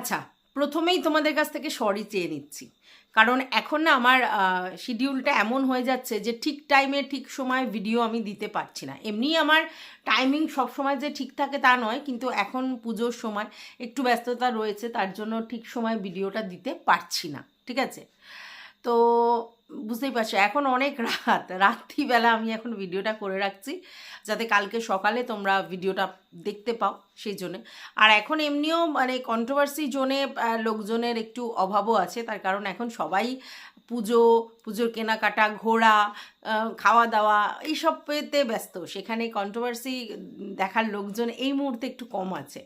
আচ্ছা প্রথমেই তোমাদের কাছ থেকে সরি চেয়ে নিচ্ছি। কারণ এখন না আমার শিডিউলটা এমন হয়ে যাচ্ছে যে ঠিক টাইমে ঠিক সময় ভিডিও আমি দিতে পারছি না। এমনি আমার টাইমিং সব সময় যে ঠিক থাকে তা নয়, কিন্তু এখন পুজোর সময় একটু ব্যস্ততা রয়েছে, তার জন্য ঠিক সময় ভিডিওটা দিতে পারছি না, ঠিক আছে? তো বুঝতেই পারছ, এখন অনেক রাত, রাত্রিবেলা আমি এখন ভিডিওটা করে রাখছি। যাতে কালকে সকালে তোমরা ভিডিওটা দেখতে পাও সেই জন্যে। আর এখন এমনিও মানে কন্ট্রোভার্সি জোনে লোকজনের একটু অভাবও আছে। তার কারণ এখন সবাই পুজো, পুজোর কেনাকাটা, ঘোরা খাওয়া দাওয়া এইসব পেতে ব্যস্ত। সেখানে কন্ট্রোভার্সি দেখার লোকজন এই মুহূর্তে একটু কম আছে।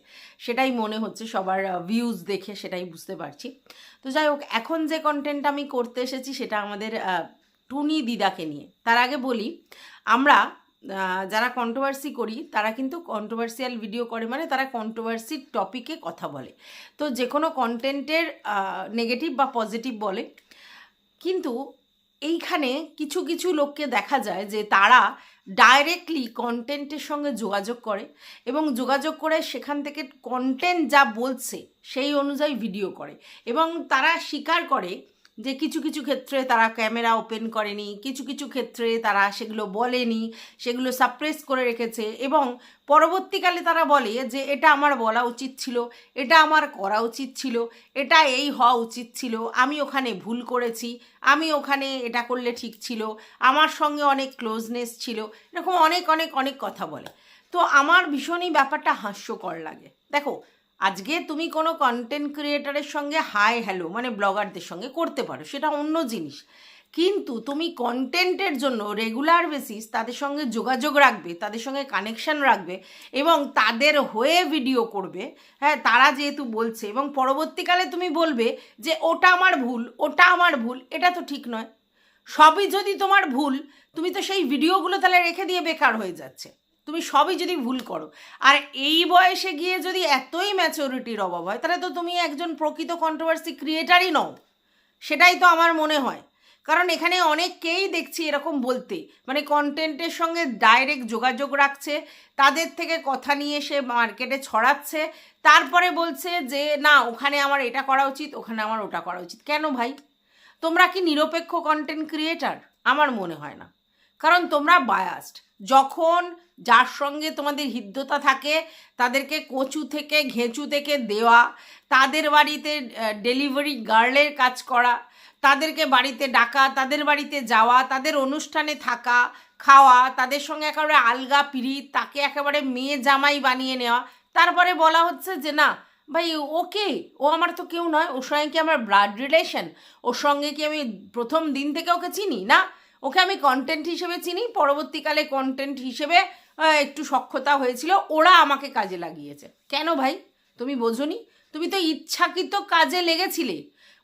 সেটাই মনে হচ্ছে, সবার ভিউজ দেখে সেটাই বুঝতে পারছি। তো যাই হোক, এখন যে কন্টেন্ট আমি করতে এসেছি সেটা আমাদের টুনি দিদাকে নিয়ে। তার আগে বলি, আমরা যারা কন্ট্রোভার্সি করি, তারা কিন্তু কন্ট্রোভার্সিয়াল ভিডিও করে মানে তারা কন্ট্রোভার্সির টপিকে কথা বলে। তো যে কোনো কন্টেন্টের নেগেটিভ বা পজিটিভ বলে। কিন্তু এইখানে কিছু কিছু লোককে দেখা যায় যে তারা ডাইরেক্টলি কন্টেন্টের সঙ্গে যোগাযোগ করে এবং যোগাযোগ করে সেখান থেকে কন্টেন্ট যা বলছে, সেই অনুযায়ী ভিডিও করে এবং তারা স্বীকার করে যে কিছু কিছু ক্ষেত্রে তারা ক্যামেরা ওপেন করেনি, কিছু কিছু ক্ষেত্রে তারা সেগুলো বলেনি, সেগুলো সাপ্রেস করে রেখেছে এবং পরবর্তীকালে তারা বলে যে এটা আমার বলা উচিত ছিল, এটা আমার করা উচিত ছিল, এটা এই হওয়া উচিত ছিল, আমি ওখানে ভুল করেছি, আমি ওখানে এটা করলে ঠিক ছিল, আমার সঙ্গে অনেক ক্লোজনেস ছিল, এরকম অনেক অনেক অনেক কথা বলে। তো আমার ভীষণই ব্যাপারটা হাস্যকর লাগে। দেখো আজকে তুমি কোনো কন্টেন্ট ক্রিয়েটারের সঙ্গে হাই হ্যালো মানে ব্লগারদের সঙ্গে করতে পারো, সেটা অন্য জিনিস। কিন্তু তুমি কন্টেন্টের জন্য রেগুলার বেসিস তাদের সঙ্গে যোগাযোগ রাখবে, তাদের সঙ্গে কানেকশান রাখবে এবং তাদের হয়ে ভিডিও করবে হ্যাঁ তারা যেহেতু বলছে এবং পরবর্তীকালে তুমি বলবে যে ওটা আমার ভুল, ওটা আমার ভুল, এটা তো ঠিক নয়। সবই যদি তোমার ভুল, তুমি তো সেই ভিডিওগুলো তাহলে রেখে দিয়ে বেকার হয়ে যাচ্ছে। তুমি সবই যদি ভুল করো। আর এই বয়সে গিয়ে যদি এতই ম্যাচুরিটির অভাব হয়, তাহলে তো তুমি একজন প্রকৃত কন্ট্রোভার্সি ক্রিয়েটারই নও। সেটাই তো আমার মনে হয়। কারণ এখানে অনেককেই দেখছি এরকম বলতে। মানে কন্টেন্টের সঙ্গে ডাইরেক্ট যোগাযোগ রাখছে, তাদের থেকে কথা নিয়ে সে মার্কেটে ছড়াচ্ছে, তারপরে বলছে যে, না, ওখানে আমার এটা করা উচিত, ওখানে আমার ওটা করা উচিত। কেন ভাই? তোমরা কি নিরপেক্ষ কন্টেন্ট ক্রিয়েটার আমার মনে হয় না। কারণ তোমরা বায়াস্ট যখন যার সঙ্গে তোমাদের হৃদ্যতা থাকে, তাদেরকে কচু থেকে, ঘেঁচু থেকে দেওয়া, তাদের বাড়িতে ডেলিভারি গার্লের কাজ করা, তাদেরকে বাড়িতে ডাকা, তাদের বাড়িতে যাওয়া, তাদের অনুষ্ঠানে থাকা, খাওয়া, তাদের সঙ্গে একেবারে আলগা পিড়িত তাকে একেবারে মেয়ে জামাই বানিয়ে নেওয়া। তারপরে বলা হচ্ছে যে, না, ভাই, ওকে? ও আমার তো কেউ নয়। ওর সঙ্গে কি আমার ব্লাড রিলেশন ওর সঙ্গে কি আমি প্রথম দিন থেকে ওকে চিনি? না, ওকে আমি কন্টেন্ট হিসেবে চিনি, পরবর্তীকালে কন্টেন্ট হিসেবে একটু সক্ষতা হয়েছিল, ওরা আমাকে কাজে লাগিয়েছে। কেন ভাই? তুমি বোঝনি? তুমি তো ইচ্ছাকৃত কাজে লেগেছিলে।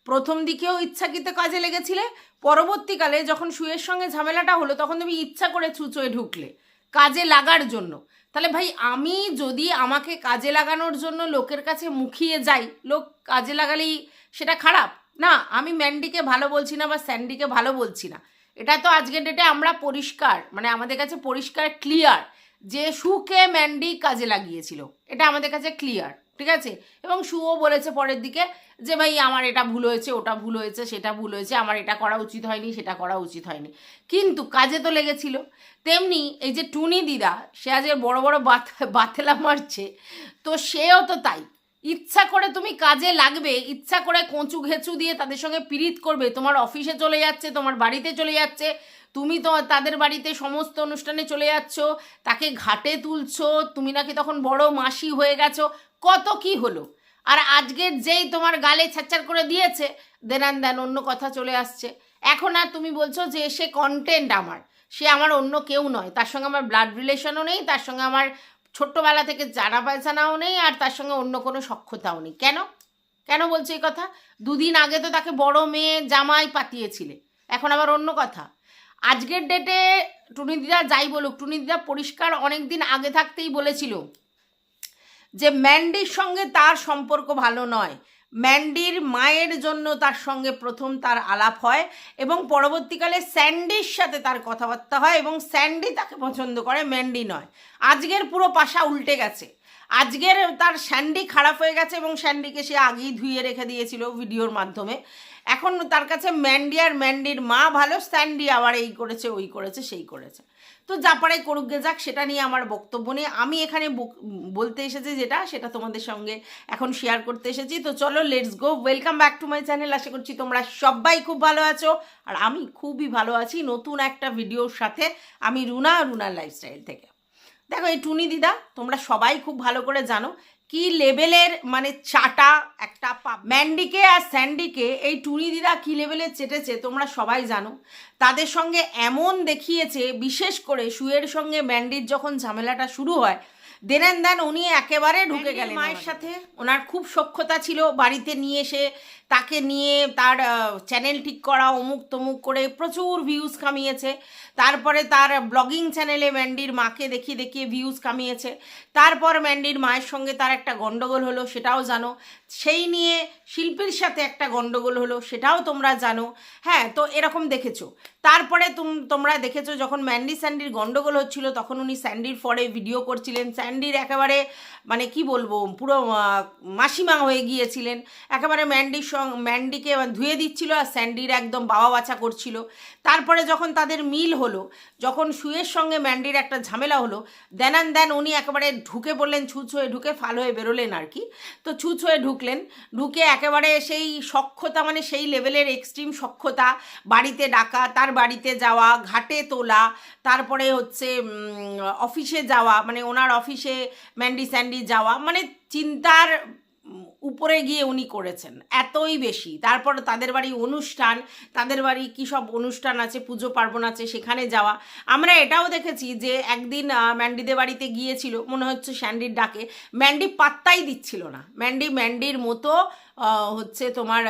প্রথম দিকেও ইচ্ছাকৃত কাজে লেগেছিলে, পরবর্তীকালে যখন সুয়ের সঙ্গে ঝামেলাটা হলো, তখন তুমি ইচ্ছা করে চুচোয় ঢুকলে, কাজে লাগার জন্য। তাহলে ভাই, আমি যদি আমাকে কাজে লাগানোর জন্য লোকের কাছে মুখিয়ে যাই, লোক কাজে লাগালেই সেটা খারাপ? না, আমি ম্যান্ডিকে ভালো বলছি না বা স্যান্ডিকে ভালো বলছি না। এটা তো আজকের ডেটে আমরা পরিষ্কার মানে আমাদের কাছে পরিষ্কার ক্লিয়ার যে সুকে ম্যান্ডি কাজে লাগিয়েছিল। এটা আমাদের কাছে ক্লিয়ার ঠিক আছে? এবং সুও বলেছে পরের দিকে যে, ভাই, আমার এটা ভুল হয়েছে, ওটা ভুল হয়েছে, সেটা ভুল হয়েছে, আমার এটা করা উচিত হয়নি, সেটা করা উচিত হয়নি। কিন্তু কাজে তো লেগেছিল। তেমনি এই যে টুনি দিদা, সে আজকে বড় বড় বাত, বাতেলা মারছে, তো সেও তো তাই। ইচ্ছা করে তুমি কাজে লাগবে, ইচ্ছা করে কচু ঘেঁচু দিয়ে তাদের সঙ্গে পিড়িত করবে, তোমার অফিসে চলে যাচ্ছে, তোমার বাড়িতে চলে যাচ্ছে তুমি তো তাদের বাড়িতে সমস্ত অনুষ্ঠানে চলে যাচ্ছ, তাকে ঘাটে তুলছো, তুমি নাকি তখন বড় মাসি হয়ে গেছো, কত কি হলো? আর আজকের যেই তোমার গালে ছাচ্চার করে দিয়েছে দেনান দেন অন্য কথা চলে আসছে। এখন আর তুমি বলছো যে সে কন্টেন্ট আমার, সে আমার অন্য কেউ নয়, তার সঙ্গে আমার ব্লাড রিলেশনও নেই, তার সঙ্গে আমার ছোট্টবেলা থেকে জানা পায়চানাও নেই, আর তার সঙ্গে অন্য কোনো সক্ষতাও নেই। কেন? কেন বলছো এই কথা? দুদিন আগে তো তাকে বড় মেয়ে জামাই পাতিয়েছিলে, এখন আবার অন্য কথা। আজকের ডেটে টুনিদিদা যাই বলুক টুনিদিদা পরিষ্কার অনেক দিন আগে থাকতেই বলেছিল যে ম্যান্ডির সঙ্গে তার সম্পর্ক ভালো নয়। ম্যান্ডির মায়ের জন্য তার সঙ্গে প্রথম তার আলাপ হয় এবং পরবর্তীকালে স্যান্ডির সাথে তার কথাবার্তা হয় এবং স্যান্ডি তাকে পছন্দ করে, ম্যান্ডি নয়। আজকের পুরো পাশা উল্টে গেছে। আজকের তার স্যান্ডি খারাপ হয়ে গেছে এবং স্যান্ডিকে সে আগেই ধুয়ে রেখে দিয়েছিল ভিডিওর মাধ্যমে। এখন তার কাছে ম্যান্ডি আর ম্যান্ডির মা ভালো, স্যান্ডি আবার এই করেছে, ওই করেছে, সেই করেছে। তো যা পারে করুক গে যাক, সেটা নিয়ে আমার বক্তব্য নেই। আমি এখানে বলতে এসেছি যেটা, সেটা তোমাদের সঙ্গে এখন শেয়ার করতে এসেছি। তো চলো let's go welcome back to my channel আশা করছি তোমরা সবাই খুব ভালো আছো। আর আমি খুবই ভালো আছি নতুন একটা ভিডিওর সাথে। আমি রুনা, রুনার লাইফস্টাইল থেকে। দেখো এই টুনি দিদা, তোমরা সবাই খুব ভালো করে জানো কি লেভেলের মানে চাটা একটা ম্যান্ডিকে আর স্যান্ডিকে এই টুনি দিদা কী লেভেলের চেটেছে তোমরা সবাই জানো। তাদের সঙ্গে এমন দেখিয়েছে, বিশেষ করে সুয়ের সঙ্গে ম্যান্ডির যখন ঝামেলাটা শুরু হয় দেন অ্যান্ড দেন উনি একেবারে ঢুকে গেলেন মায়ের সাথে। ওনার খুব সক্ষতা ছিল বাড়িতে নিয়ে এসে তাকে নিয়ে তার চ্যানেল ঠিক করা অমুক তমুক করে প্রচুর ভিউজ কামিয়েছে। তারপরে তার ব্লগিং চ্যানেলে ম্যান্ডির মাকে দেখিয়ে দেখিয়ে ভিউজ কামিয়েছে। তারপর ম্যান্ডির মায়ের সঙ্গে তার একটা গণ্ডগোল হলো সেটাও জানো। সেই নিয়ে শিল্পীর সাথে একটা গণ্ডগোল হলো সেটাও তোমরা জানো। হ্যাঁ তো এরকম দেখেছ। তারপরে তুম- তোমরা দেখেছ যখন ম্যান্ডি স্যান্ডির গন্ডগোল হচ্ছিল, তখন উনি স্যান্ডির ফরে ভিডিও করছিলেন। স্যান্ডির একেবারে মানে কি বলব, পুরো মাসিমা হয়ে গিয়েছিলেন। একেবারে ম্যান্ডির সঙ্গে ম্যান্ডিকে ধুয়ে দিচ্ছিল আর স্যান্ডির একদম বাবা বাছা করছিল। তারপরে যখন তাদের মিল হলো, যখন শুয়ের সঙ্গে ম্যান্ডির একটা ঝামেলা হলো দেন অ্যান্ড দেন উনি একেবারে ঢুকে পড়লেন, ছুঁচ হয়ে ঢুকে ফাল হয়ে বেরোলেন আর কি। তো ছুঁচ হয়ে ঢুকলেন, ঢুকে একেবারে সেই সক্ষতা মানে সেই লেভেলের এক্সট্রিম সক্ষতা, বাড়িতে ডাকা, তার বাড়িতে যাওয়া, ঘাটে তোলা, তারপরে হচ্ছে অফিসে যাওয়া মানে ওনার অফিসে ম্যান্ডি স্যান্ডি যাওয়া মানে চিন্তার উপরে গিয়ে উনি করেছেন, এতই বেশি। তারপর তাদের বাড়ি অনুষ্ঠান, তাদের বাড়ি কী সব অনুষ্ঠান আছে, পুজো পার্বণ আছে, সেখানে যাওয়া। আমরা এটাও দেখেছি যে একদিন ম্যান্ডিদের বাড়িতে গিয়েছিল, মনে হচ্ছে স্যান্ডির ডাকে, ম্যান্ডি পাত্তাই দিচ্ছিল না। ম্যান্ডি, ম্যান্ডির মতো হচ্ছে তোমার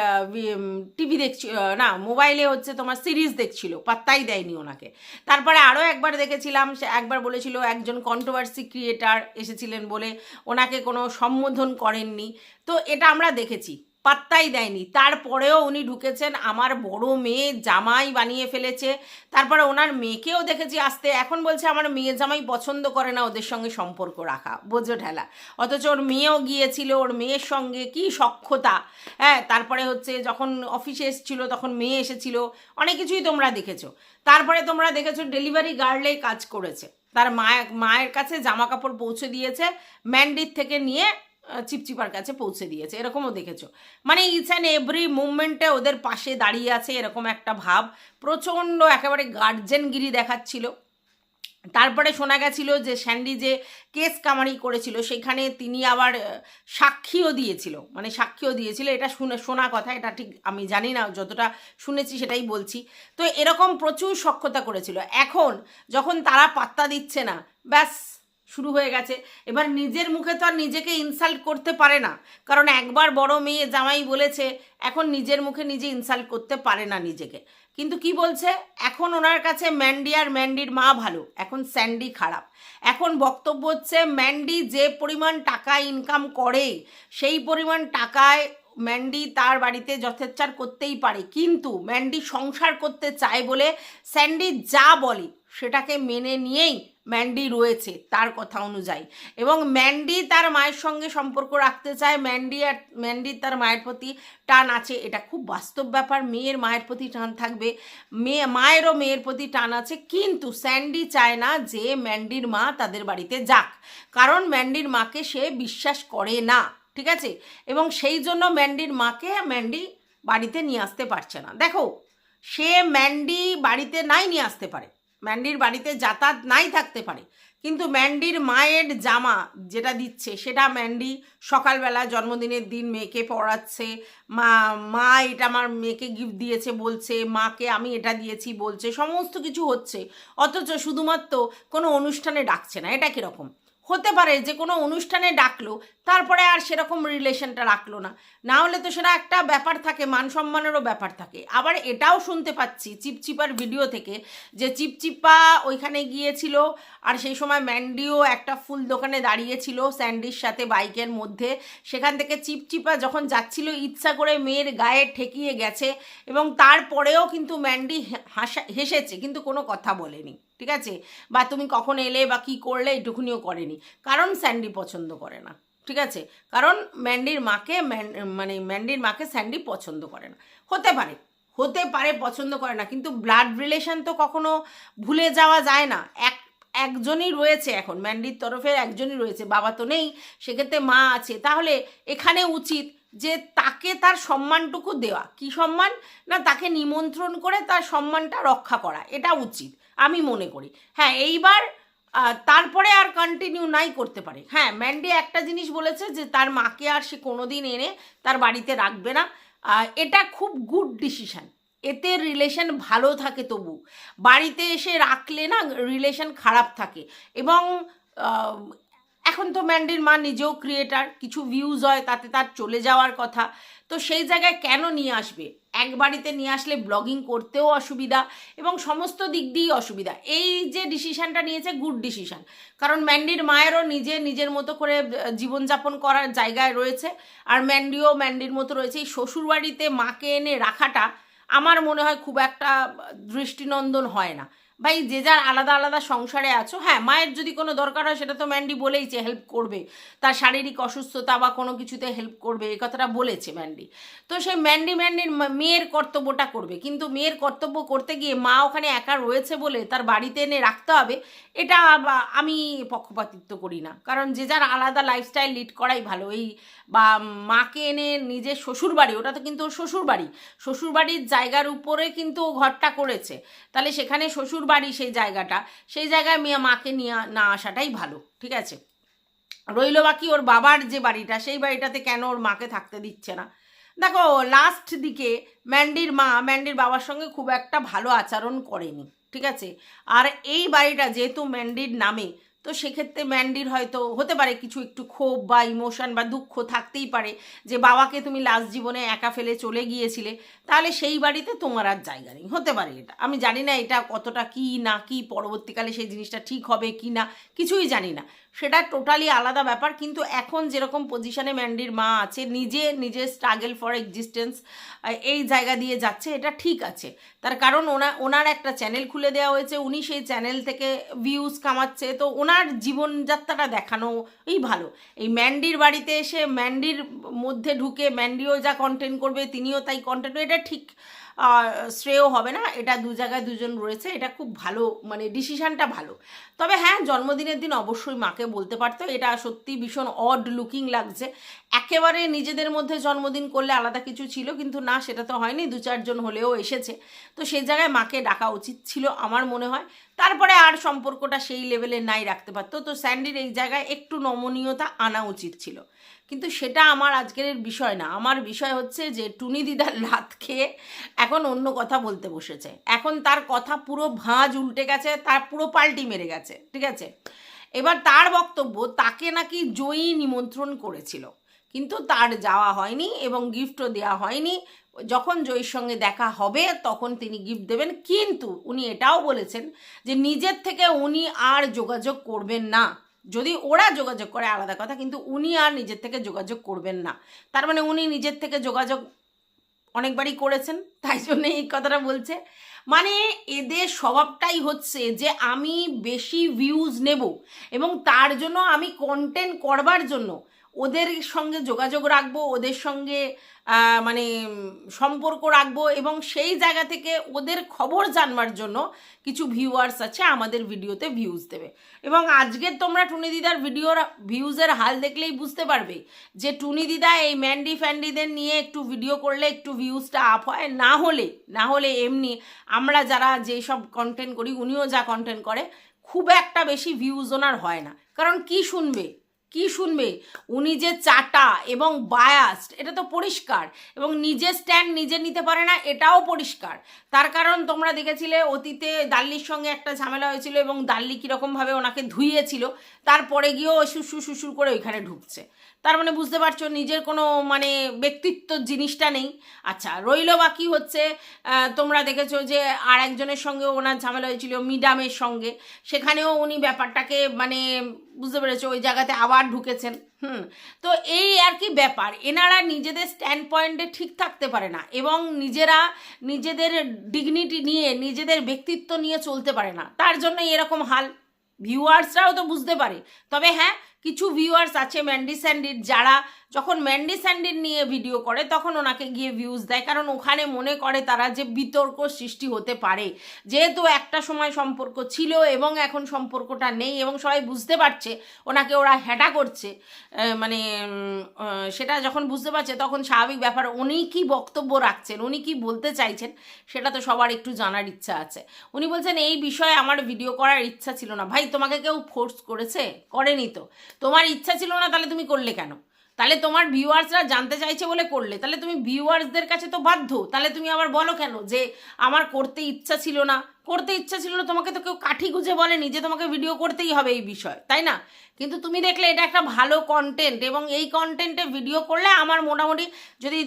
টিভি দেখছি না মোবাইলে হচ্ছে তোমার সিরিজ দেখছিল, পাত্তাই দেয়নি ওনাকে। তারপরে আরও একবার দেখেছিলাম, সে একবার বলেছিল একজন কন্ট্রোভার্সি ক্রিয়েটার এসেছিলেন বলে ওনাকে কোনো সম্বোধন করেননি। তো এটা আমরা দেখেছি। পাত্তাই দেয়নি। তারপরেও উনি ঢুকেছেন, আমার বড় মেয়ে জামাই বানিয়ে ফেলেছে। তারপরে ওনার মেয়েকেও দেখেছি আসতে। এখন বলছে, আমার মেয়ে জামাই পছন্দ করে না, ওদের সঙ্গে সম্পর্ক রাখা। বোঝো ঠেলা। অথচ ওর মেয়েও গিয়েছিল, ওর মেয়ের সঙ্গে কি সক্ষতা হ্যাঁ তারপরে হচ্ছে যখন অফিসে এসেছিল, তখন মেয়ে এসেছিল। অনেক কিছুই তোমরা দেখেছ। তারপরে তোমরা দেখেছ, ডেলিভারি গার্লেই কাজ করেছে। তার মায়ের মায়ের কাছে জামা কাপড় পৌঁছে দিয়েছে, ম্যান্ডির থেকে নিয়ে চিপচিপার কাছে পৌঁছে দিয়েছে, এরকমও দেখেছ। মানে ইচ অ্যান্ড এভরি মুভমেন্টে ওদের পাশে দাঁড়িয়ে আছে এরকম একটা ভাব। প্রচণ্ড একেবারে গার্জেনগিরি দেখাচ্ছিল। তারপরে শোনা গেছিল যে স্যান্ডি যে কেস কামারি করেছিল, সেখানে তিনি আবার সাক্ষীও দিয়েছিল। মানে সাক্ষীও দিয়েছিল, এটা শুনে, শোনা কথা, এটা ঠিক আমি জানি না, যতটা শুনেছি সেটাই বলছি। তো এরকম প্রচুর সক্ষতা করেছিল। এখন যখন তারা পাত্তা দিচ্ছে না, ব্যাস শুরু হয়ে গেছে। এবার নিজের মুখে তো আর নিজেকে ইনসাল্ট করতে পারে না। কারণ একবার বড় মেয়ে জামাই বলেছে, এখন নিজের মুখে নিজে ইনসাল্ট করতে পারে না নিজেকে। কিন্তু কি বলছে? এখন ওনার কাছে ম্যান্ডি আর ম্যান্ডির মা ভালো, এখন স্যান্ডি খারাপ। এখন বক্তব্য হচ্ছে ম্যান্ডি যে পরিমাণ টাকা ইনকাম করে, সেই পরিমাণ টাকায় ম্যান্ডি তার বাড়িতে যথেচ্ছার করতেই পারে। কিন্তু ম্যান্ডি সংসার করতে চায় বলে স্যান্ডি যা বলে, সেটাকে মেনে নিয়েই ম্যান্ডি রয়েছে তার কথা অনুযায়ী। এবং ম্যান্ডি তার মায়ের সঙ্গে সম্পর্ক রাখতে চায়। ম্যান্ডি আর ম্যান্ডির তার মায়ের প্রতি টান আছে, এটা খুব বাস্তব ব্যাপার। মেয়ের মায়ের প্রতি টান থাকবে মেয়ে মায়েরও মেয়ের প্রতি টান আছে। কিন্তু স্যান্ডি চায় না যে ম্যান্ডির মা তাদের বাড়িতে যাক। কারণ ম্যান্ডির মাকে সে বিশ্বাস করে না, ঠিক আছে? এবং সেই জন্য ম্যান্ডির মাকে ম্যান্ডি বাড়িতে নিয়ে আসতে পারছে না। দেখো, সে ম্যান্ডি বাড়িতে নাই, নিয়ে আসতে পারে। ম্যান্ডির বাড়িতে যাতায়াত নাই থাকতে পারে। কিন্তু ম্যান্ডির মায়ের জামা যেটা দিচ্ছে, সেটা ম্যান্ডি সকালবেলা জন্মদিনের দিন মেয়েকে পড়াচ্ছে। মা মা এটা আমার মেয়েকে গিফট দিয়েছে, বলছে, মাকে আমি এটা দিয়েছি, বলছে, সমস্ত কিছু হচ্ছে। অথচ শুধুমাত্র কোনো অনুষ্ঠানে ডাকছে না। এটা কীরকম? হতে পারে যে কোনো অনুষ্ঠানে ডাকলো, তারপরে আর সেরকম রিলেশনটা রাখল না। না হলে তো সেটা একটা ব্যাপার থাকে, মান সম্মানেরও ব্যাপার থাকে। আবার এটাও শুনতে পাচ্ছি চিপচিপার ভিডিও থেকে যে চিপচিপা ওইখানে গিয়েছিল আর সেই সময় ম্যান্ডিও একটা ফুল দোকানে দাঁড়িয়েছিল স্যান্ডির সাথে বাইকের মধ্যে। সেখান থেকে চিপচিপা যখন যাচ্ছিল, ইচ্ছা করে মেয়ের গায়ে ঠেকিয়ে গেছে এবং তারপরেও কিন্তু ম্যান্ডি হাসা, হেসেছে, কিন্তু কোনো কথা বলেনি। ঠিক আছে? বা তুমি কখন এলে বা কি করলে এটুকুনিও করেনি। কারণ স্যান্ডি পছন্দ করে না, ঠিক আছে? কারণ ম্যান্ডির মাকে মানে ম্যান্ডির মাকে স্যান্ডি পছন্দ করে না। হতে পারে হতে পারে পছন্দ করে না, কিন্তু ব্লাড রিলেশন তো কখনো ভুলে যাওয়া যায় না। এক, একজনই রয়েছে এখন, ম্যান্ডির তরফে একজনই রয়েছে, বাবা তো নেই, সেক্ষেত্রে মা আছে। তাহলে এখানে উচিত যে তাকে তার সম্মানটুকু দেওয়া। কি সম্মান? না তাকে নিমন্ত্রণ করে তার সম্মানটা রক্ষা করা, এটা উচিত। আমি মনে করি। হ্যাঁ এইবার তারপরে আর কন্টিনিউ নাই করতে পারে। হ্যাঁ ম্যান্ডি একটা জিনিস বলেছে যে, তার মাকে আর সে কোনো দিন এনে তার বাড়িতে রাখবে না। এটা খুব গুড ডিসিশান এতে রিলেশন ভালো থাকে তবু। বাড়িতে এসে রাখলে না রিলেশন খারাপ থাকে। এবং এখন তো ম্যান্ডির মা নিজেও ক্রিয়েটার কিছু ভিউজ হয় তাতে তার চলে যাওয়ার কথা। তো সেই জায়গায় কেন নিয়ে আসবে? এক বাড়িতে নিয়ে আসলে ব্লগিং করতেও অসুবিধা এবং সমস্ত দিক দিয়েই অসুবিধা। এই যে ডিসিশানটা নিয়েছে গুড ডিসিশন কারণ ম্যান্ডির মায়েরও নিজে নিজের মতো করে জীবনযাপন করার জায়গায় রয়েছে। আর ম্যান্ডিও ম্যান্ডির মতো রয়েছে। এই শ্বশুরবাড়িতে মাকে এনে রাখাটা আমার মনে হয় খুব একটা দৃষ্টিনন্দন হয় না। ভাই, যে যার আলাদা আলাদা সংসারে আছো হ্যাঁ মায়ের যদি কোনো দরকার হয়, সেটা তো ম্যান্ডি বলেইছে হেল্প করবে। তার শারীরিক অসুস্থতা বা কোনো কিছুতে হেল্প করবে, এই কথাটা বলেছে ম্যান্ডি। তো সেই ম্যান্ডি ম্যান্ডির মেয়ের কর্তব্যটা করবে। কিন্তু মেয়ের কর্তব্য করতে গিয়ে মা ওখানে একা রয়েছে বলে তার বাড়িতে এনে রাখতে হবে, এটা আমি পক্ষপাতিত্ব করি না। কারণ যে যার আলাদা লাইফস্টাইল লিড করাই ভালো। এই বা মাকে এনে নিজের শ্বশুর বাড়ি ওটা তো কিন্তু শ্বশুর বাড়ি শ্বশুর বাড়ির জায়গার উপরে কিন্তু ও ঘরটা করেছে। তাহলে সেখানে শ্বশুর বাড়ি সেই জায়গাটা, সেই জায়গায় মেয়ে মাকে নিয়ে না আসাটাই ভালো, ঠিক আছে? রইল বাকি ওর বাবার যে বাড়িটা, সেই বাড়িটাতে কেন ওর মাকে থাকতে দিচ্ছে না? দেখো লাস্ট দিকে ম্যান্ডির মা, ম্যান্ডির বাবার সঙ্গে খুব একটা ভালো আচরণ করেনি, ঠিক আছে? আর এই বাড়িটা যেহেতু ম্যান্ডির নামে তো সেক্ষেত্রে ম্যান্ডির হয়তো হতে পারে কিছু একটু ক্ষোভ বা ইমোশন বা দুঃখ থাকতেই পারে যে, বাবাকে তুমি লাস্ট জীবনে একা ফেলে চলে গিয়েছিলে, তাহলে সেই বাড়িতে তোমার আর জায়গা নেই। হতে পারে এটা। আমি জানি না এটা কতটা কি না কি পরবর্তীকালে সেই জিনিসটা ঠিক হবে কি না কিছুই জানি না। সেটা টোটালি আলাদা ব্যাপার। কিন্তু এখন যেরকম পজিশনে ম্যান্ডির মা আছে, নিজে নিজে স্ট্রাগল ফর এক্সিস্টেন্স এই জায়গা দিয়ে যাচ্ছে, এটা ঠিক আছে। তার কারণ ওনা, ওনার একটা চ্যানেল খুলে দেওয়া হয়েছে, উনি সেই চ্যানেল থেকে ভিউজ কামাচ্ছে, তো ওনার জীবনযাত্রাটা দেখানোই ভালো। এই ম্যান্ডির বাড়িতে এসে ম্যান্ডির মধ্যে ঢুকে ম্যান্ডিও যা কন্টেন্ট করবে, তিনিও তাই কন্টেন্ট এটা ঠিক। শ্রেয় হবে না, এটা দু জায়গায় দুজন রয়েছে, এটা খুব ভালো মানে ডিসিশানটা ভালো। তবে হ্যাঁ জন্মদিনের দিন অবশ্যই মাকে বলতে পারতো এটা সত্যি ভীষণ অড লুকিং লাগছে। একেবারে নিজেদের মধ্যে জন্মদিন করলে আলাদা কিছু ছিল, কিন্তু না, সেটা তো হয়নি, দু চারজন হলেও এসেছে। তো সেই জায়গায় মাকে ডাকা উচিত ছিল আমার মনে হয়। তারপরে আর সম্পর্কটা সেই লেভেলে নাই রাখতে পারতো। তো স্যান্ডির এই জায়গায় একটু নমনীয়তা আনা উচিত ছিল। কিন্তু সেটা আমার আজকের বিষয় না। আমার বিষয় হচ্ছে যে টুনি দিদার লাত খেয়ে এখন অন্য কথা বলতে বসেছে। এখন তার কথা পুরো ভাঁজ উল্টে গেছে, তার পুরো পাল্টি মেরে গেছে, ঠিক আছে? এবার তার বক্তব্য তাকে নাকি জয়ী নিমন্ত্রণ করেছিল। কিন্তু তার যাওয়া হয়নি এবং গিফটও দেওয়া হয়নি। যখন জয়ীর সঙ্গে দেখা হবে তখন তিনি গিফট দেবেন। কিন্তু উনি এটাও বলেছেন যে নিজের থেকে উনি আর যোগাযোগ করবেন না। যদি ওরা যোগাযোগ করে, আলাদা কথা, কিন্তু উনি আর নিজের থেকে যোগাযোগ করবেন না। তার মানে উনি নিজের থেকে যোগাযোগ অনেকবারই করেছেন, তাই জন্য এই কথাটা বলছে। মানে এদের স্বভাবটাই হচ্ছে যে, আমি বেশি ভিউজ নেব এবং তার জন্য আমি কন্টেন্ট করবার জন্য ওদের সঙ্গে যোগাযোগ রাখব, ওদের সঙ্গে মানে সম্পর্ক রাখব এবং সেই জায়গা থেকে ওদের খবর জানবার জন্য কিছু ভিউয়ার্স আছে আমাদের ভিডিওতে ভিউজ দেবে। এবং আজকে তোমরা টুনি দিদার ভিডিওর ভিউজের হাল দেখলেই বুঝতে পারবে যে টুনি দিদা এই ম্যান্ডি ফ্যান্ডিদের নিয়ে একটু ভিডিও করলে একটু ভিউজটা আপ হয়। না হলে না হলে এমনি আমরা যারা যেই সব কন্টেন্ট করি, উনিও যা কন্টেন্ট করে, খুব একটা বেশি ভিউজ ওনার হয় না। কারণ কি শুনবে? কি শুনবে? উনি যে চাটা এবং বায়াস্ট এটা তো পরিষ্কার। এবং নিজে স্ট্যান্ড নিজে নিতে পারে না, এটাও পরিষ্কার। তার কারণ তোমরা দেখেছিলে, অতীতে দাল্লির সঙ্গে একটা ঝামেলা হয়েছিল এবং দাল্লি কীরকমভাবে ওনাকে ধুইয়েছিল, তারপরে গিয়েও শুশুর শুশুর করে ওইখানে ঢুকছে। তার মানে বুঝতে পারছ, নিজের কোনো মানে ব্যক্তিত্ব জিনিসটা নেই। আচ্ছা রইল বাকি হচ্ছে তোমরা দেখেছ যে আর একজনের সঙ্গে ওনার ঝামেলা হয়েছিল, মিডামের সঙ্গে। সেখানেও উনি ব্যাপারটাকে মানে বুঝতে পেরেছ, ওই জায়গাতে আবার ঢুকেছেন। হুম, তো এই আর কি ব্যাপার, এনারা নিজেদের স্ট্যান্ড পয়েন্টে ঠিক থাকতে পারে না এবং নিজেরা নিজেদের ডিগনিটি নিয়ে, নিজেদের ব্যক্তিত্ব নিয়ে চলতে পারে না। তার জন্য এরকম হাল। ভিউয়ার্সরাও তো বুঝতে পারে। তবে হ্যাঁ কিছু ভিউয়ার্স আছে ম্যান্ডি স্যান্ডির যারা যখন ম্যান্ডি স্যান্ডির নিয়ে ভিডিও করে, তখন ওনাকে গিয়ে ভিউজ দেয়। কারণ ওখানে মনে করে তারা যে বিতর্ক সৃষ্টি হতে পারে। যেহেতু একটা সময় সম্পর্ক ছিল এবং এখন সম্পর্কটা নেই এবং সবাই বুঝতে পারছে, ওনাকে ওরা হ্যাটা করছে। মানে সেটা যখন বুঝতে পারছে, তখন স্বাভাবিক ব্যাপার, উনি কি বক্তব্য রাখছেন, উনি কি বলতে চাইছেন, সেটা তো সবার একটু জানার ইচ্ছা আছে। উনি বলছেন, এই বিষয়ে আমার ভিডিও করার ইচ্ছা ছিল না। ভাই, তোমাকে কেউ ফোর্স করেছে? করেনি তো। তোমার ইচ্ছা ছিল না, তাহলে তুমি করলে কেন? তাহলে তোমার ভিউয়ার্সরা জানতে চাইছে বলে করলে। তাহলে তুমি ভিউয়ার্সদের কাছে তো বাধ্য। তাহলে তুমি আবার বলো কেন যে আমার করতে ইচ্ছা ছিল না? করতে ইচ্ছা ছিল না, তোমাকে তো কেউ কাঠি গুজে বলেনি যে তোমাকে ভিডিও করতেই হবে এই বিষয়, তাই না? কিন্তু তুমি দেখলে এটা একটা ভালো কন্টেন্ট এবং এই কন্টেন্টে ভিডিও করলে আমার মোটামুটি যদি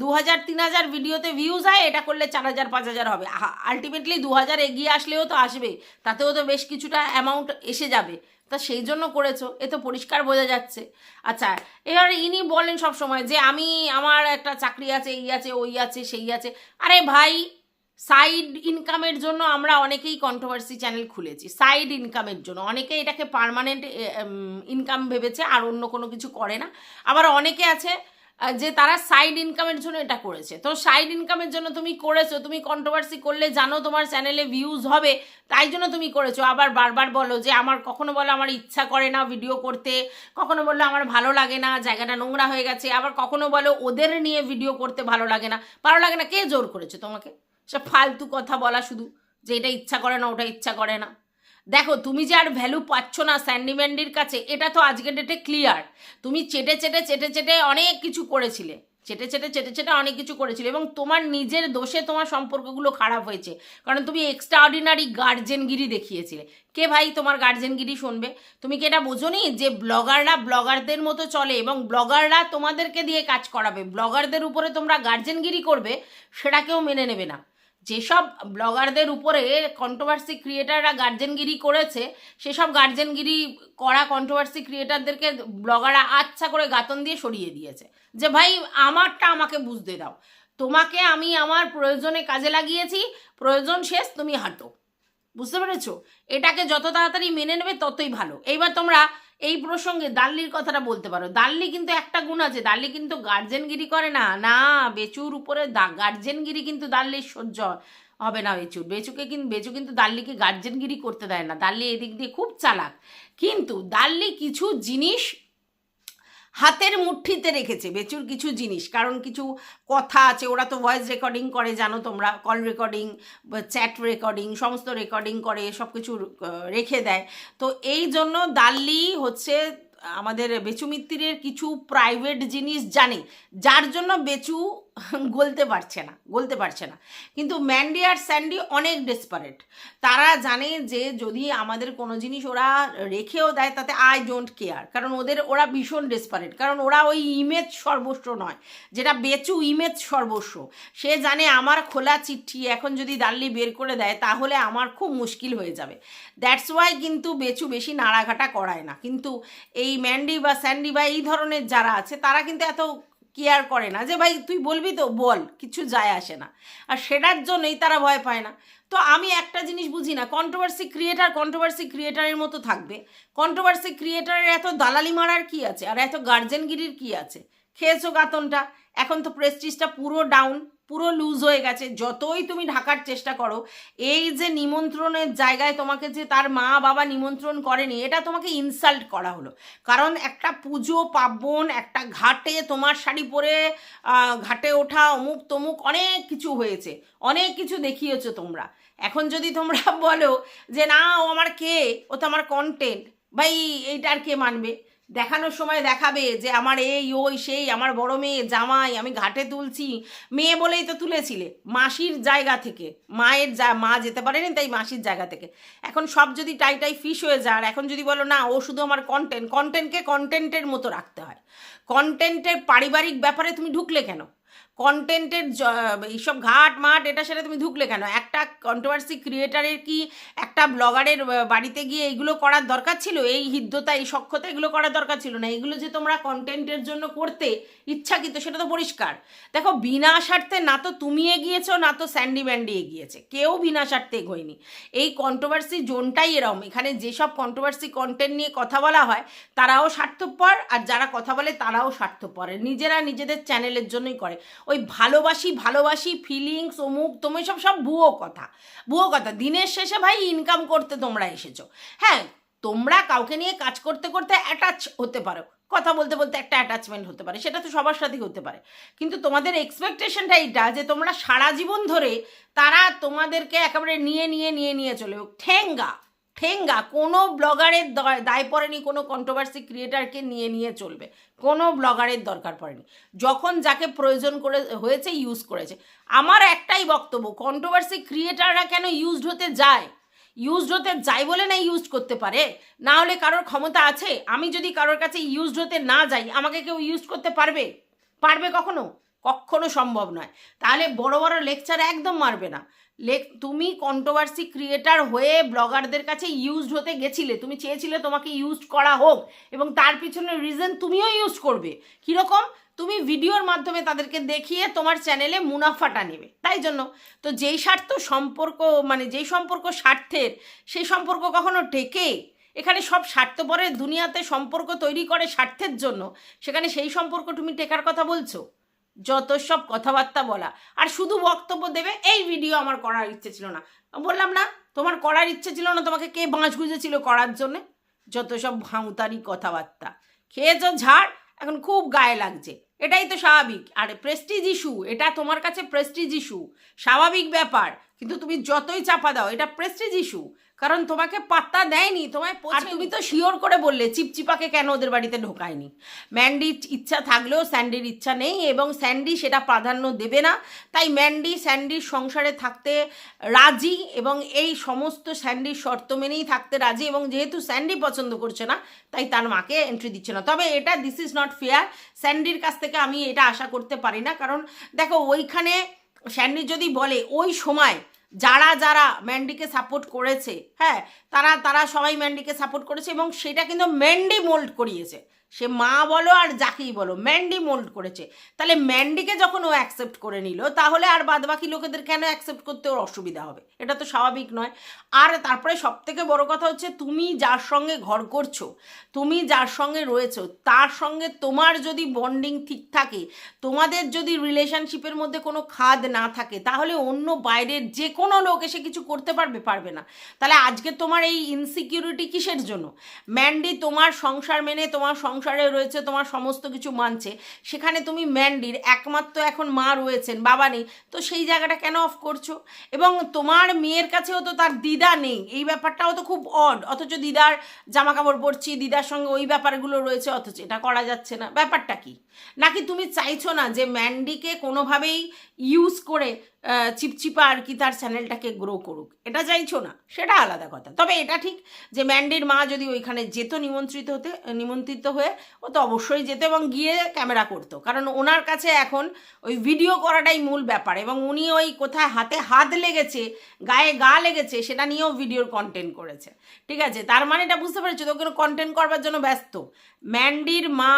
দু হাজার তিন হাজার ভিডিওতে ভিউজ হয়, এটা করলে চার হাজার পাঁচ হাজার হবে। আলটিমেটলি দু হাজার এগিয়ে আসলেও তো আসবে, তাতেও তো বেশ কিছুটা অ্যামাউন্ট এসে যাবে। তা সেই জন্য করেছ, এ তো পরিষ্কার বোঝা যাচ্ছে। আচ্ছা এবার ইনি বলেন সব সময় যে আমি আমার একটা চাকরি আছে, এই আছে, ওই আছে, সেই আছে। আরে ভাই সাইড ইনকামের জন্য আমরা অনেকেই কন্ট্রোভার্সি চ্যানেল খুলেছি সাইড ইনকামের জন্য। অনেকে এটাকে পারমানেন্ট ইনকাম ভেবেছে, আর অন্য কোনো কিছু করে না। আবার অনেকে আছে যে তারা সাইড ইনকামের জন্য এটা করেছে। তো সাইড ইনকামের জন্য তুমি করেছ, তুমি কন্ট্রোভার্সি করলে জানো তোমার চ্যানেলে ভিউজ হবে, তাই জন্য তুমি করেছ। আবার বারবার বলো যে আমার, কখনো বলো আমার ইচ্ছা করে না ভিডিও করতে, কখনো বলল আমার ভালো লাগে না, জায়গাটা নোংরা হয়ে গেছে, আবার কখনো বলো ওদের নিয়ে ভিডিও করতে ভালো লাগে না। ভালো লাগে না, কে জোর করেছে তোমাকে? সব ফালতু কথা বলা শুধু, যে এটা ইচ্ছা করে না, ওটা ইচ্ছা করে না। দেখো, তুমি যে আর ভ্যালু পাচ্ছ না স্যান্ডিম্যান্ডির কাছে, এটা তো আজকের ডেটে ক্লিয়ার তুমি চেটে চেটে চেটে চেটে অনেক কিছু করেছিলে। চেটে চেটে চেটে চেটে অনেক কিছু করেছিলে এবং তোমার নিজের দোষে তোমার সম্পর্কগুলো খারাপ হয়েছে। কারণ তুমি এক্সট্রা অর্ডিনারি গার্জেনগিরি দেখিয়েছিলে। কে ভাই তোমার গার্জেনগিরি শুনবে? তুমি কি এটা বোঝোনি যে ব্লগাররা ব্লগারদের মতো চলে এবং ব্লগাররা তোমাদেরকে দিয়ে কাজ করাবে? ব্লগারদের উপরে তোমরা গার্জেনগিরি করবে সেটা কেউ মেনে নেবে না। যেসব ব্লগারদের উপরে কন্ট্রোভার্সি ক্রিয়েটাররা গার্জেনগিরি করেছে, সেসব গার্জেনগিরি করা কন্ট্রোভার্সি ক্রিয়েটারদেরকে ব্লগাররা আচ্ছা করে গাতন দিয়ে সরিয়ে দিয়েছে। যে ভাই, আমারটা আমাকে বুঝতে দাও। তোমাকে আমি আমার প্রয়োজনে কাজে লাগিয়েছি, প্রয়োজন শেষ, তুমি হাঁটো। বুঝতে পেরেছ? এটাকে যত তাড়াতাড়ি মেনে নেবে ততই ভালো। এইবার তোমরা এই প্রসঙ্গে দাল্লির কথাটা বলতে পারো। দাল্লি কিন্তু একটা গুণ আছে। দাল্লি কিন্তু গার্জেনগিরি করে না। না, বেচুর উপরে দা- গার্জেনগিরি কিন্তু দাল্লির সহ্য হবে না বেচু বেচুকে কিন্তু বেচু কিন্তু দাল্লিকে গার্জেনগিরি করতে দেয় না। দাল্লি এদিক দিয়ে খুব চালাক। কিন্তু দাল্লি কিছু জিনিস হাতের মুঠিতে রেখেছে বেচুর কিছু জিনিস, কারণ কিছু কথা আছে, ওরা তো ভয়েস রেকর্ডিং করে, জানো তোমরা কল রেকর্ডিং চ্যাট রেকর্ডিং সমস্ত রেকর্ডিং করে সব কিছু রেখে দেয়। তো এই জন্য দাল্লি হচ্ছে আমাদের বেচু কিছু প্রাইভেট জিনিস জানে, যার জন্য বেচু গলতে পারছে না, গলতে পারছে না। কিন্তু ম্যান্ডি আর স্যান্ডি অনেক ডেসপারেট তারা জানে যে যদি আমাদের কোনো জিনিস ওরা রেখেও দেয়, তাতে আই ডোন্ট কেয়ার কারণ ওদের, ওরা ভীষণ ডেসপারেট কারণ ওরা ওই ইমেজ সর্বস্ব নয়, যেটা বেচু ইমেজ সর্বস্ব। সে জানে আমার খোলা চিঠি এখন যদি দাল্লি বের করে দেয়, তাহলে আমার খুব মুশকিল হয়ে যাবে। দ্যাটস ওয়াই কিন্তু বেচু বেশি নাড়াঘাটা করায় না। কিন্তু এই ম্যান্ডি বা স্যান্ডি বা এই ধরনের যারা আছে, তারা কিন্তু এত কেয়ার করে না। যে ভাই, তুই বলবি তো, বল, কিছু যায় আসে না। আর সেটার জন্যই তারা ভয় পায় না। তো আমি একটা জিনিস বুঝি না কন্ট্রোভার্সি ক্রিয়েটার কন্ট্রোভার্সি ক্রিয়েটারের মতো থাকবে। কন্ট্রোভার্সি ক্রিয়েটারের এত দালালি মারার কি আছে? আর এত গার্জেনগিরির কি আছে? খেয়েছো গাতনটা? এখন তো প্রেস্টিজটা পুরো ডাউন পুরো লুজ হয়ে গেছে। যতই তুমি ঢাকার চেষ্টা করো, এই যে নিমন্ত্রণের জায়গায় তোমাকে যে তার মা বাবা নিমন্ত্রণ করেনি, এটা তোমাকে ইনসাল্ট করা হলো। কারণ একটা পুজো, পার্বণ, একটা ঘাটে তোমার শাড়ি পরে ঘাটে ওঠা, অমুক তমুক অনেক কিছু হয়েছে। অনেক কিছু দেখিয়েছো তোমরা। এখন যদি তোমরা বলো যে, না, ও আমার কে? ও তো আমার কন্টেন্ট ভাই, এইটা আর কে মানবে? দেখানোর সময় দেখাবে যে আমার এই, ওই, সেই, আমার বড় মেয়ে, জামাই, আমি ঘাটে তুলছি। মেয়ে বলেই তো তুলেছিলে, মাসির জায়গা থেকে। মায়ের যা, মা যেতে পারেনি, তাই মাসির জায়গা থেকে। এখন সব যদি টাই টাই ফিস হয়ে যায়, আর এখন যদি বলো, না, ও শুধু আমার কন্টেন্ট কন্টেন্টকে কন্টেন্টের মতো রাখতে হয়। কন্টেন্টের পারিবারিক ব্যাপারে তুমি ঢুকলে কেন? কন্টেন্টের এইসব ঘাট মাঠ, এটা সেটা তুমি ঢুকলে কেন? একটা কন্ট্রোভার্সি ক্রিয়েটারের কি একটা ব্লগারের বাড়িতে গিয়ে এইগুলো করার দরকার ছিল? এই হৃদ্যতা এই সক্ষতা এগুলো করার দরকার ছিল না। এগুলো যে তোমরা কন্টেন্টের জন্য করতে ইচ্ছাকৃত, সেটা তো পরিষ্কার। দেখো, বিনা স্বার্থে না তো তুমি এগিয়েছো, না তো স্যান্ডি ব্যান্ডি এগিয়েছে। কেউ বিনা স্বার্থে এগোয়নি। এই কন্ট্রোভার্সি জোনটাই এরম। এখানে যেসব কন্ট্রোভার্সি কন্টেন্ট নিয়ে কথা বলা হয়, তারাও স্বার্থপর, আর যারা কথা বলে তারাও স্বার্থপর। নিজেরা নিজেদের চ্যানেলের জন্যই করে। ওই ভালোবাসি ভালোবাসি ফিলিংস অমুক তুমি সব সব ভুয়ো কথা। ভুয়ো কথা। দিনের শেষে ভাই ইনকাম করতে তোমরা এসেছ। হ্যাঁ তোমরা কাউকে নিয়ে কাজ করতে করতে অ্যাটাচ হতে পারো। কথা বলতে বলতে একটা অ্যাটাচমেন্ট হতে পারে। সেটা তো সবার সাথেই হতে পারে। কিন্তু তোমাদের এক্সপেকটেশনটা এইটা যে তোমরা সারা জীবন ধরে তারা তোমাদেরকে একেবারে নিয়ে নিয়ে নিয়ে নিয়ে চলে। ঠেঙ্গা। ঠেঙ্গা, কোনো ব্লগারের দায় পড়েনি, কোনো কন্ট্রোভার্সি ক্রিয়েটারকে নিয়ে নিয়ে চলবে। কোনো ব্লগারের দরকার পড়েনি। যখন যাকে প্রয়োজন করে, হয়েছে ইউজ করেছে। আমার একটাই বক্তব্য কন্ট্রোভার্সি ক্রিয়েটাররা কেন ইউজড হতে যায়? ইউজড হতে যায় বলে না ইউজ করতে পারে? না হলে কারোর ক্ষমতা আছে? আমি যদি কারোর কাছে ইউজড হতে না যাই, আমাকে কেউ ইউজ করতে পারবে? পারবে কখনো? কখনো সম্ভব নয়। তাহলে বড় বড় লেকচার একদম মারবে না। লেক তুমি কন্ট্রোভার্সি ক্রিয়েটার হয়ে ব্লগারদের কাছে ইউজড হতে গেছিলে, তুমি চেয়েছিলে তোমাকে ইউজ করা হোক, এবং তার পিছনে রিজন তুমিও ইউজ করবে। কীরকম? তুমি ভিডিওর মাধ্যমে তাদেরকে দেখিয়ে তোমার চ্যানেলে মুনাফাটা নেবে, তাই জন্য। তো যেই স্বার্থ সম্পর্ক মানে যেই সম্পর্ক স্বার্থের, সেই সম্পর্ক কখনো টেকে। এখানে সব স্বার্থপরের দুনিয়াতে সম্পর্ক তৈরি করে স্বার্থের জন্য। সেখানে সেই সম্পর্ক তুমি টেকার কথা বলছো? যত সব কথাবার্তা বলা। আর শুধু বক্তব্য দেবে, এই ভিডিও আমার করার ইচ্ছে ছিল না। বললাম, না, তোমার করার ইচ্ছে ছিল না, তোমাকে কে বাঁশ গুঁজেছিল করার জন্যে? যত সব ভাঁউতারি কথাবার্তা। খেয়েছো ঝাড়, এখন খুব গায়ে লাগছে। এটাই তো স্বাভাবিক। আর প্রেস্টিজ ইস্যু এটা তোমার কাছে প্রেস্টিজ ইস্যু স্বাভাবিক ব্যাপার। কিন্তু তুমি যতই চাপা দাও, এটা প্রেস্টিজ ইস্যু কারণ তোমাকে পাত্তা দেয়নি তোমায় আর তুমি তো শিওর করে বললে চিপচিপাকে কেন ওদের বাড়িতে ঢোকায়নি? ম্যান্ডির ইচ্ছা থাকলেও স্যান্ডির ইচ্ছা নেই এবং স্যান্ডি সেটা প্রাধান্য দেবে না। তাই ম্যান্ডি স্যান্ডির সংসারে থাকতে রাজি এবং এই সমস্ত স্যান্ডির শর্ত মেনেই থাকতে রাজি এবং যেহেতু স্যান্ডি পছন্দ করছে না তাই তার মাকে এন্ট্রি দিচ্ছে না। তবে এটা দিস ইজ নট ফেয়ার স্যান্ডির কাছ থেকে আমি এটা আশা করতে পারি না কারণ দেখো ওইখানে স্যান্ডি যদি বলে ওই সময় যারা যারা ম্যান্ডিকে সাপোর্ট করেছে হ্যাঁ তারা তারা সবাই ম্যান্ডিকে সাপোর্ট করেছে এবং সেটা কিন্তু ম্যান্ডি মোল্ড করিয়েছে। সে মা বলো আর যাকেই বলো ম্যান্ডি মোল্ড করেছে। তাহলে ম্যান্ডিকে যখন ও অ্যাকসেপ্ট করে নিল, তাহলে আর বাদবাকি লোকেদের কেন অ্যাকসেপ্ট করতে ওর অসুবিধা হবে? এটা তো স্বাভাবিক নয়। আর তারপরে সব থেকে বড় কথা হচ্ছে, তুমি যার সঙ্গে ঘর করছ, তুমি যার সঙ্গে রয়েছো, তার সঙ্গে তোমার যদি বন্ডিং ঠিক থাকে, তোমাদের যদি রিলেশনশিপের মধ্যে কোনো খাদ না থাকে, তাহলে অন্য বাইরের যে কোনো লোক এসে কিছু করতে পারবে পারবে না। তাহলে আজকে তোমার এই ইনসিকিউরিটি কিসের জন্য? ম্যান্ডি তোমার সংসার মেনে, তোমার সংসারে রয়েছে, তোমার সমস্ত কিছু মানছে। সেখানে তুমি ম্যান্ডির একমাত্র এখন মা রয়েছেন, বাবা নেই। তো সেই জায়গাটা কেন অফ করছ? এবং তোমার মেয়ের কাছেও তো তার দিদা নেই। এই ব্যাপারটাও তো খুব অড অথচ দিদার জামা কাপড় পরছি, দিদার সঙ্গে ওই ব্যাপারগুলো রয়েছে, অথচ এটা করা যাচ্ছে না। ব্যাপারটা কি? নাকি তুমি চাইছো না যে ম্যান্ডিকে কোনোভাবেই ইউজ করে চিপচিপা আর কি তার চ্যানেলটাকে গ্রো করুক। এটা চাইছো না, সেটা আলাদা কথা। তবে এটা ঠিক যে ম্যান্ডির মা যদি ওইখানে যেত নিমন্ত্রিত হতে, নিমন্ত্রিত হয়ে, ও তো অবশ্যই যেত এবং গিয়ে ক্যামেরা করতো। কারণ ওনার কাছে এখন ওই ভিডিও করাটাই মূল ব্যাপার এবং উনি ওই কোথায় হাতে হাত লেগেছে, গায়ে গা লেগেছে, সেটা নিয়েও ভিডিওর কন্টেন্ট করেছে। ঠিক আছে? তার মানে এটা বুঝতে পেরেছ? তো কন্টেন্ট করবার জন্য ব্যস্ত। ম্যান্ডির মা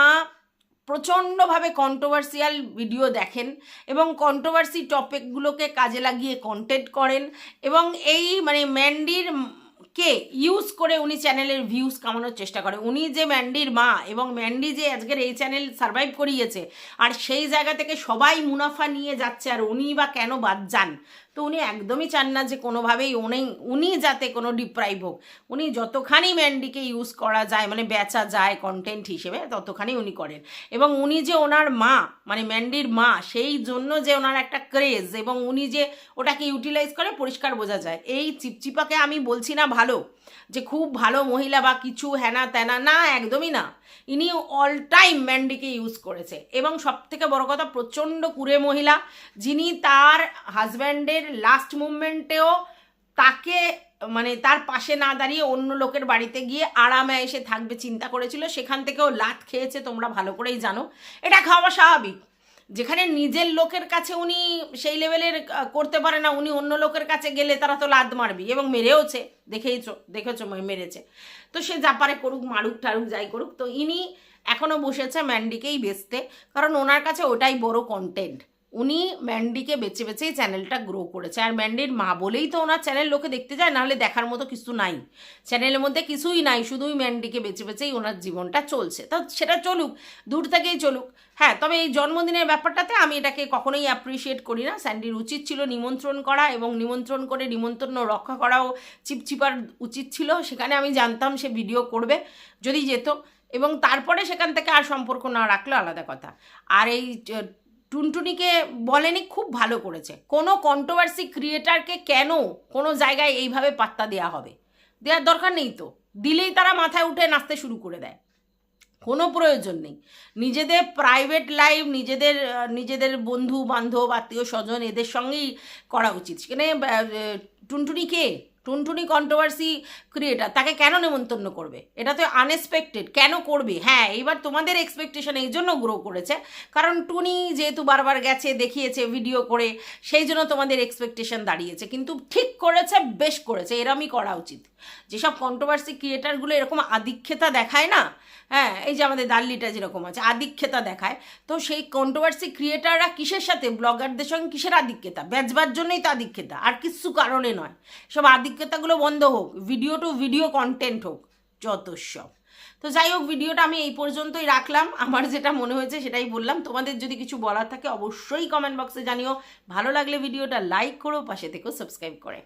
প্রচণ্ডভাবে কন্ট্রোভার্সিয়াল ভিডিও দেখেন এবং কন্ট্রোভার্সি টপিকগুলোকে কাজে লাগিয়ে কন্টেন্ট করেন এবং এই মানে ম্যান্ডির কে ইউজ করে উনি চ্যানেলের ভিউজ কামানোর চেষ্টা করে। উনি যে ম্যান্ডির মা এবং ম্যান্ডি যে আজকের এই চ্যানেল সার্ভাইভ করিয়েছে, আর সেই জায়গা থেকে সবাই মুনাফা নিয়ে যাচ্ছে, আর উনি বা কেন বাদ যান? তো উনি একদমই চান না যে কোনোভাবেই উনি উনি যাতে কোনো ডিপ্রাইভ হোক। উনি যতখানি ম্যান্ডিকে ইউজ করা যায় মানে বেচা যায় কন্টেন্ট হিসেবে, ততখানি উনি করেন। এবং উনি যে ওনার মা মানে ম্যান্ডির মা, সেই জন্য যে ওনার একটা ক্রেজ এবং উনি যে ওটাকে ইউটিলাইজ করে পরিষ্কার বোঝা যায়। এই চিপচিপাকে আমি বলছি না ভালো। যে খুব ভালো মহিলা বা কিছু হ্যানা ত্যানা না, একদমই না। ইনি অল টাইম ম্যান্ডিকে ইউজ করেছে। এবং সব থেকে বড় কথা, প্রচণ্ড কুড়ে মহিলা, যিনি তার হাজব্যান্ডের লাস্ট মুভমেন্টেও তাকে মানে তার পাশে না দাঁড়িয়ে অন্য লোকের বাড়িতে গিয়ে আরামে এসে থাকবে, চিন্তা করেছিল। সেখান থেকেও লাত খেয়েছে, তোমরা ভালো করেই জানো। এটা খাওয়া স্বাভাবিক। যেখানে নিজের লোকের কাছে উনি সেই লেভেলের করতে পারে না, উনি অন্য লোকের কাছে গেলে তারা তো লাদ মারবি এবং মেরেওছে, দেখেইছো, দেখেছ মেরেছে। তো সে যা পারে করুক, মারুক, টারুক, যাই করুক। তো ইনি এখনও বসেছে ম্যান্ডিকেই বেচতে, কারণ ওনার কাছে ওটাই বড় কন্টেন্ট উনি ম্যান্ডিকে বেছে বেছেই চ্যানেলটা গ্রো করেছে। আর ম্যান্ডির মা বলেই তো ওনার চ্যানেল লোকে দেখতে যায়, নাহলে দেখার মতো কিছু নাই। চ্যানেলের মধ্যে কিছুই নাই, শুধুই ম্যান্ডিকে বেছে বেছেই ওনার জীবনটা চলছে। তো সেটা চলুক, দূর থেকেই চলুক। হ্যাঁ তবে এই জন্মদিনের ব্যাপারটাতে আমি এটাকে কখনোই অ্যাপ্রিসিয়েট করি না। স্যান্ডির উচিত ছিল নিমন্ত্রণ করা এবং নিমন্ত্রণ করে নিমন্ত্রণ রক্ষা করাও চিপচিপার উচিত ছিল। সেখানে আমি জানতাম সে ভিডিও করবে, যদি যেত। এবং তারপরে সেখান থেকে আর সম্পর্ক না রাখলে, আলাদা কথা। আর এই টুনটুনিকে বলেনি, খুব ভালো করেছে। কোনো কন্ট্রোভার্সি ক্রিয়েটারকে কেন কোনো জায়গায় এইভাবে পাত্তা দেওয়া হবে? দেওয়ার দরকার নেই তো। দিলেই তারা মাথায় উঠে নাচতে শুরু করে দেয়। কোনো প্রয়োজন নেই। নিজেদের প্রাইভেট লাইফ নিজেদের নিজেদের বন্ধু বান্ধব আত্মীয় স্বজন এদের সঙ্গেই করা উচিত। সেখানে টুনটুনি কে? টুনটুনি কন্ট্রোভার্সি ক্রিয়েটার তাকে কেন নেমন্তন্ন করবে? এটা তো আনএক্সপেক্টেড কেন করবে? হ্যাঁ এইবার তোমাদের এক্সপেকটেশন এই জন্য গ্রো করেছে, কারণ টুনি যেহেতু বারবার গেছে, দেখিয়েছে ভিডিও করে, সেই জন্য তোমাদের এক্সপেকটেশন দাঁড়িয়েছে। কিন্তু ঠিক করেছে, বেশ করেছে, এরমই করা উচিত। যেসব কন্ট্রোভার্সি ক্রিয়েটারগুলো এরকম আধিক্ষেতা দেখায় না হ্যাঁ এই যে আমাদের দাল্লিটা যেরকম আছে আধিক্ষেতা দেখায়। তো সেই কন্ট্রোভার্সি ক্রিয়েটাররা কিসের সাথে? ব্লগারদের সঙ্গে কিসের আধিক্যতা বেচবার জন্যই তো আধিক্যতা আর কিছু কারণে নয়। সব আধিক্যতাগুলো বন্ধ হোক ভিডিও টু ভিডিও কন্টেন্ট হোক, যত সব। তো যাই হোক ভিডিওটা আমি এই পর্যন্তই রাখলাম। আমার যেটা মনে হয়েছে সেটাই বললাম। তোমাদের যদি কিছু বলার থাকে অবশ্যই কমেন্ট বক্সে জানিও। ভালো লাগলে ভিডিওটা লাইক করো, পাশে থেকেও সাবস্ক্রাইব করে।